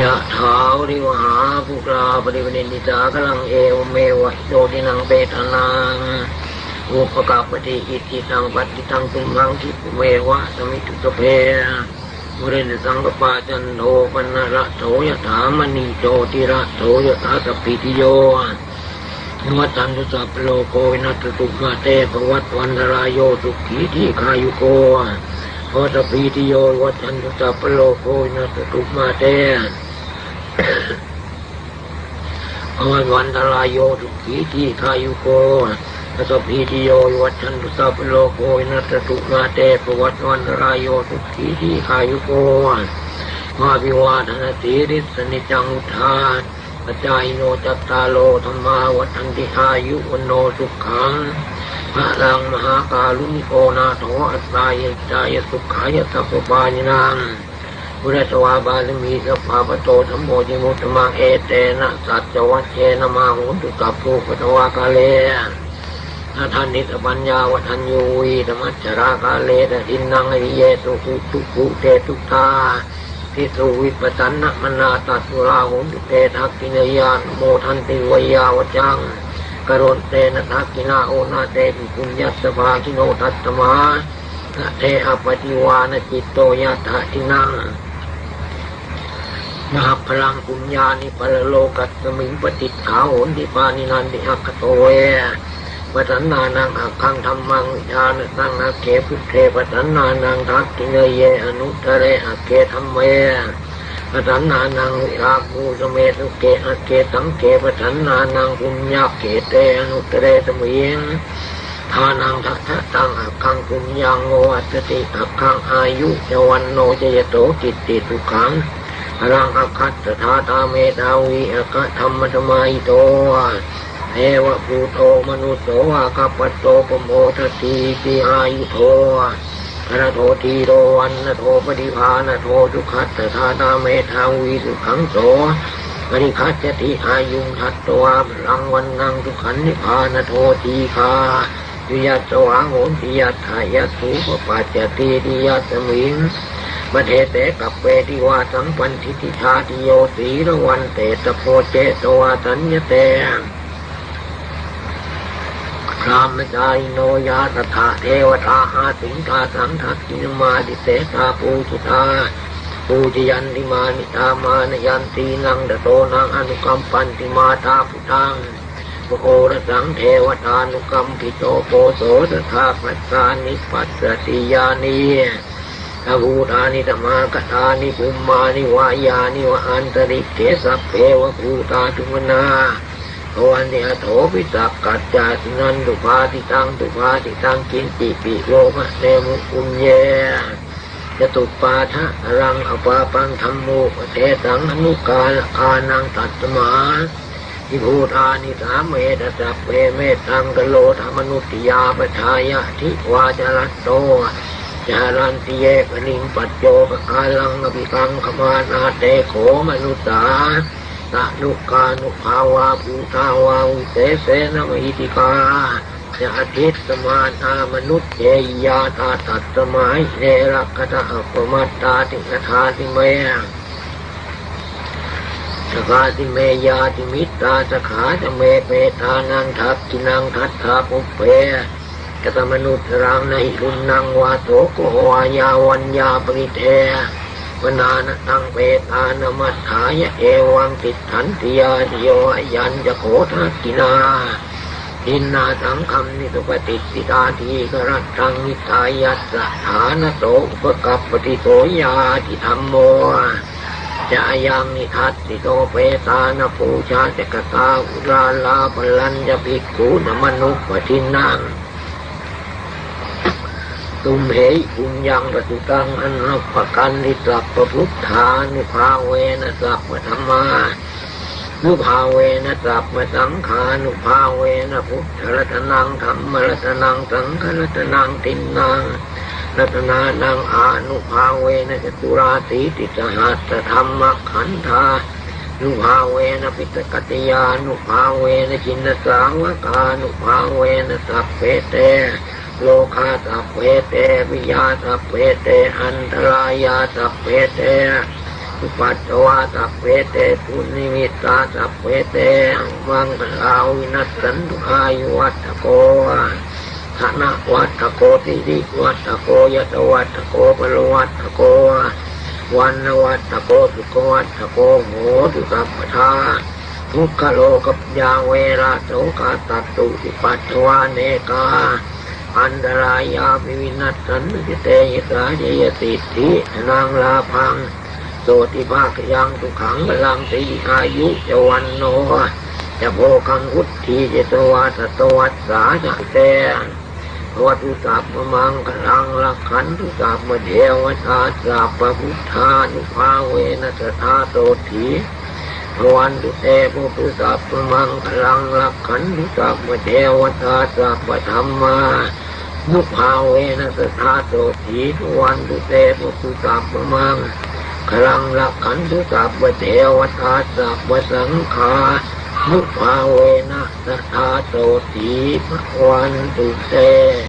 ยะถาวริวหาภูกราปริวเนนิจากลังเอวเมวะโดตินังเปตนังอุปกาปฏิอิติตังปฏิตังตุมังคิปุเมวะสมิตุสเพบุเรนสังกปาจันโทปนระโสยถามณีโจติระโสยถาสปิติโยนวัตันตุสัพโลโกวินัสตุมาเตปวัตวันรายโยสุขีที่คายุโกโพสปีติโยวัตันตุสัพโลโกวินัสตุมาเต ปวัตวันรายโยสุขีที่คายุโกโพสปีติโยวัตันตุสัพโลโกวินัสตุมาเตปวัตวันรายโยสุขีที่คายุโกมาวิวาทนาสีริสนิจังุทานปัจจายโนจัตตาโลธรรมาวัฏันติอายุวันโนสุขังพระลังมหาการุณิโกนาโถอัตตายจายสุขายสัพพปานินาม พุทธสวาบาลมีสัพพาปโตธรรมโมจิมุตมังเอเตนะสัจวัชเชนมาหุนตุกับภูปตวากาเลนาทานนิสปัญญาวัฒนยูวีธรรมจรากาเลตทินนังอิเยสุขุทุกุเตทุกตาทิสุวิปสันนมนาตัสุราหุนตุเตทักกินยานโมทันติวยาวจังกรณเตนะทักกินาโอนาเตปิปุญญสภาคิโนทัตตมาเทอปฏิวานจิตโตยะถาทินัง มาพลังปุญญานิปรโลกัสมิงปฏิขาโหนติปานินันติอักโตเวปัสนานังอักขังธรรมังวิชานสังอาเกพุทเทปัสนานังทักกิเนเยอนุตเรอาเกธรรมเวปัสนานังวิราภูสเมตุเกอาเกสังเกปัสนานังปุญญาเกเตอนุตเรสมิงทานังทัตตังอักขังปุญญังโออัตติอักขังอายุจวันโนจยโตกิตติทุขัง อรังอักขัตถาตาเมตาวิอักขธรรมธรรมายโตเอวะภูโตมนุสโสอาคัปโตปโมทตีติอายุโทพระโททีโตวันนโทปฏิภาณโททุขัตถานาเมทาวีสุขังโสปริคัจติอายุงทัตตวาพลังวันนังทุขันนิพานโททีคาวิยัตสวางโหนติยัตถายสูปปัจจติติยัตสมิง ประเทเตกับเปติวาสัมปันทิติชาติโยสีระวันเตตโพเจตวาสัญญเตพรามจายโนยาตถาเทวตาอาสิงตาสังทักินมาดิเสตาปูจิตาปูจยันติมานิตามานยันตีนังดโตนังอนุกัมปันติมาตาพุทังโอรสังเทวตานุกัมปิโตโปโสตถาปัสสานิปัสสติยานี ภูตานิธรรมากตานิภูมานิวายานิวอันตริเกสัพเพวภูตาทุมนาโวันเนโถปิสักกัจจาสินันตุภาติตังตุภาติตังกินติปิโลมะเนมุคุญเยจตุปาทะรังอปาปังธรรมโมเทสังอนุกาลอานังตัตมาทิภูตานิสามเมตสัพเพเมตังกโลธรรมนุติยาปชายะทิวาจรัตโต จารันติเยกนิงปัจโยปกาลังอภิกังขมานาเตโขมนุสาตะนุกานุภาวาภูตาวาวิเศเสนมหิติกาจะอธิสมาตามนุษย์เยยาตาตัดสมัยเนรักตะอัปมัตตาติกทาติเมยสกาติเมยาติมิตาสขาจะเมเปตานังทักกินังทัตถาปุเพ กตมนุษย์รังในรุนนังวาโตโกวายาวัญญาปริเทวนานตังเปตานมัฏฐายเอวังติถันติยาโยยันจะโขทักกินาทินนาสังคำนิสุปฏิสิตาทีกรัตังนิทายัสสฐานโตอุปกับปฏิโสยาทิธรรมโมจะยังนิทัสสิโตเปตานปูชาจกตาอุราลาปลัญจะภิกขุนมนุปทินัง ตุมเหยปุญญังปฏิตังอันัปปกันนิสัพปพุทธานุภาเวนะสัพพธรรมานุภาเวนะสัพพสังขานุภาเวนะพุทธรัตนังธรรมรัตนังสังฆรัตนังตินนังรัตนานังอานุภาเวนะจตุราสีติสหัสธรรมขันธานุภาเวนะปิตกัตยานุภาเวนะจินสาวกานุภาเวนะสัพเพเต โลคาสัพเพเตวิยาสัพเพเตอันตรายาสัพเพเตอุปัจจวาสัพเพเตปุนิมิตาสัพเพเตมังคลาวินัสสันตุอายุวัตโกธนะวัตโกติริวัตโกยตวัตโกปรวัตโกวันวัตโกสุขวัตโกโหตุสัพทาทุกขโลกับยาเวราโสกาตัตตุอุปัจจวาเนกา อันตรายาภิวินัสสันติเตยสาเยยติทินางลาพัง โสติภาคยังทุขังพลังสีอายุจวันโนจะโพคังวุฒิเจตวัตตวัตสาจะเตวัตุสัพมังคลังลักขันตุสัพพเทวตาสัพพพุทธานุภาเวนัสธาโตถี วันตุเตปุตุสัพพมังคลังลักขันตุสัพพเทวตาสัพพธรรมานุภาเวนัสธาโตถีวันตุเตปุตุสัพพมังคลังรักขันตุสัพพเทวตาสัพพสังฆานุภาเวนะสทธาโตถีวันตุเต